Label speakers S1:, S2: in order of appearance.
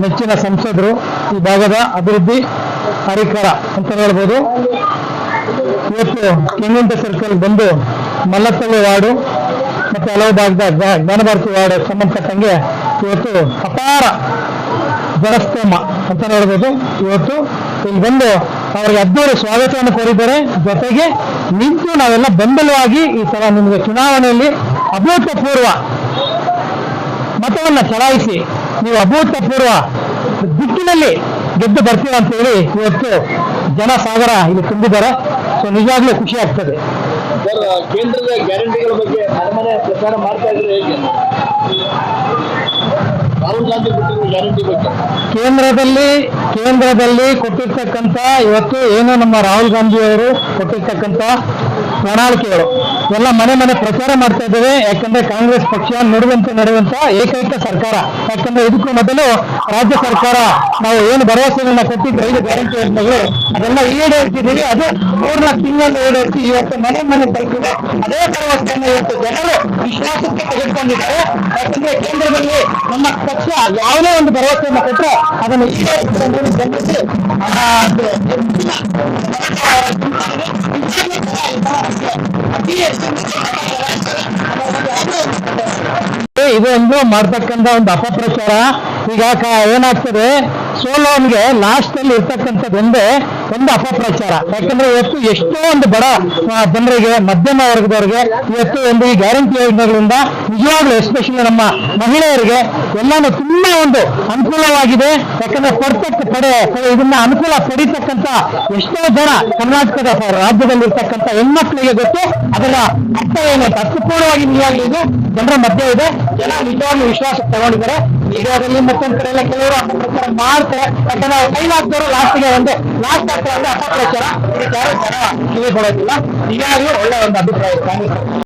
S1: ನೆಚ್ಚಿನ ಸಂಸದರು ಈ ಭಾಗದ ಅಭಿವೃದ್ಧಿ ಹರಿಕರ ಅಂತ ಹೇಳ್ಬೋದು. ಇವತ್ತು ಕೆಂಗಂಟ ಸರ್ಕಲ್ ಬಂದು ಮಲ್ಲತ್ತಳ್ಳಿ ವಾರ್ಡು ಮತ್ತು ಹಲವು ಭಾಗದ ಜ್ಞಾ- ಜ್ಞಾನಭಾರತಿ ವಾರ್ಡ್ ಸಂಬಂಧಪಟ್ಟಂಗೆ ಇವತ್ತು ಅಪಾರ ಜನಸ್ತೋಮ ಅಂತ ಹೇಳ್ಬೋದು. ಇವತ್ತು ಇಲ್ಲಿ ಬಂದು ಅವರಿಗೆ ಹದಿನೂರು ಸ್ವಾಗತವನ್ನು ಕೋರಿದ್ದಾರೆ. ಜೊತೆಗೆ ನಿಂತು ನಾವೆಲ್ಲ ಬೆಂಬಲವಾಗಿ ಈ ಸಲ ನಿಮಗೆ ಚುನಾವಣೆಯಲ್ಲಿ ಅಭೂತಪೂರ್ವ ಮತವನ್ನು ಚಲಾಯಿಸಿ ನೀವು ಅಭೂತಪೂರ್ವ ದಿಕ್ಕಿನಲ್ಲಿ ಗೆದ್ದು ಬರ್ತೀರಾ ಅಂತ ಹೇಳಿ ಇವತ್ತು ಜನ ಸಾಗರ ಇಲ್ಲಿ ತುಂಬಿದ್ದಾರೆ. ಸೊ ನಿಜವಾಗ್ಲೂ ಖುಷಿ ಆಗ್ತದೆ.
S2: ಕೇಂದ್ರದ ಗ್ಯಾರಂಟಿಗಳ ಬಗ್ಗೆ ಮನೆ ಮನೆ ಪ್ರಚಾರ ಮಾಡ್ತಾ ಇದ್ರೆ ಹೇಗೆ? ರಾಹುಲ್ ಗಾಂಧಿ ಬಿಟ್ಟಿರುವ ಗ್ಯಾರಂಟಿ ಬಗ್ಗೆ.
S1: ಕೇಂದ್ರದಲ್ಲಿ ಕೇಂದ್ರದಲ್ಲಿ ಕೊಟ್ಟಿರ್ತಕ್ಕಂಥ ಇವತ್ತು ಏನು ನಮ್ಮ ರಾಹುಲ್ ಗಾಂಧಿ ಅವರು ಕೊಟ್ಟಿರ್ತಕ್ಕಂಥ ಪ್ರಣಾಳಿಕೆಗಳು. ಎಲ್ಲ ಮನೆ ಮನೆ ಪ್ರಚಾರ ಮಾಡ್ತಾ ಇದ್ದೇವೆ. ಯಾಕಂದ್ರೆ ಕಾಂಗ್ರೆಸ್ ಪಕ್ಷ ನಡುವಂತೆ ನಡೆಯುವಂತ ಏಕೈಕ ಸರ್ಕಾರ. ಯಾಕಂದ್ರೆ ಇದಕ್ಕೂ ಮೊದಲು ರಾಜ್ಯ ಸರ್ಕಾರ ನಾವು ಏನು ಭರವಸೆಗಳನ್ನ ಕೊಟ್ಟಿದ್ದು ಐದು ಗ್ಯಾರಂಟಿ ಯೋಜನೆಗಳು, ಅದೆಲ್ಲ ಈಡೇರಿಸಿದ್ದೀವಿ. ಅದು ಮೂರ್ನಾಲ್ಕು ತಿಂಗಳು ಈಡೇರಿಸಿ ಇವತ್ತು ಮನೆ ಮನೆ ತಲುಪಿದೆ. ಅದೇ ಭರವಸೆಯನ್ನು ಇವತ್ತು ಜನರು ವಿಶ್ವಾಸಕ್ಕೆ ತೆಗೆದುಕೊಂಡಿದ್ದಾರೆ. ಯಾಕಂದ್ರೆ ಕೇಂದ್ರದಲ್ಲಿ ನಮ್ಮ ಪಕ್ಷ ಯಾವುದೇ ಒಂದು ಭರವಸೆಯನ್ನು ಕೊಟ್ಟರೆ ಅದನ್ನು ಈಡೇರಿಸಿದ ಆ, ಅದು ಇದೊಂದು ಮಾಡ್ತಕ್ಕಂಥ ಒಂದು ಅಪಪ್ರಚಾರ. ಈಗ ಏನಾಗ್ತದೆ? ಸೋಲೋನ್ಗೆ ಲಾಸ್ಟ್ ಅಲ್ಲಿ ಇರ್ತಕ್ಕಂಥದ್ದು ಒಂದೇ ಒಂದು ಅಪಪ್ರಚಾರ. ಯಾಕಂದ್ರೆ ಇವತ್ತು ಎಷ್ಟೋ ಒಂದು ಬಡ ಜನರಿಗೆ, ಮಧ್ಯಮ ವರ್ಗದವರಿಗೆ ಇವತ್ತು ಒಂದು ಈ ಗ್ಯಾರಂಟಿ ಯೋಜನೆಗಳಿಂದ ನಿಜವಾಗ್ಲೂ ಎಸ್ಪೆಷಲಿ ನಮ್ಮ ಮಹಿಳೆಯರಿಗೆ ಎಲ್ಲಾನು ತುಂಬಾ ಒಂದು ಅನುಕೂಲವಾಗಿದೆ. ಯಾಕಂದ್ರೆ ಪಡ್ತಕ್ಕ ಪಡೆ, ಇದನ್ನ ಅನುಕೂಲ ಪಡಿತಕ್ಕಂತ ಎಷ್ಟೋ ಜನ ಕರ್ನಾಟಕದ ರಾಜ್ಯದಲ್ಲಿರ್ತಕ್ಕಂಥ ಹೆಣ್ಮಕ್ಳಿಗೆ ಗೊತ್ತು, ಅದರ ಅರ್ಥ ಏನು ಅರ್ಥಪೂರ್ಣವಾಗಿ ನಿಜವಾಗ್ಲೂ ಜನರ ಮಧ್ಯ ಇದೆ. ಜನ ನಿಜವಾಗ್ಲೂ ವಿಶ್ವಾಸ ತಗೊಂಡಿದ್ದಾರೆ. ಮೀಡಿಯಾದಲ್ಲಿ ಮತ್ತೊಂದ್ ಕಡೆ ಎಲ್ಲ ಕೆಲವರು ಅಪಪ್ರಚಾರ ಮಾಡ್ತಾರೆ. ಯಾಕಂದ್ರೆ ಟೈಮ್ ಕೈಲಾಗ್ದವರು ಲಾಸ್ಟ್ಗೆ ಒಂದೇ ಲಾಸ್ಟ್ ಆಗ್ತಾರೆ ಅಂದ್ರೆ ಅಪಪ್ರಚಾರ. ಇದಕ್ಕೆ ಯಾರು ಜನ ಕಿವಿ ಕೊಡೋದಿಲ್ಲ ಒಳ್ಳೆ ಒಂದು ಅಭಿಪ್ರಾಯ ಕಾಂಗ್ರೆಸ್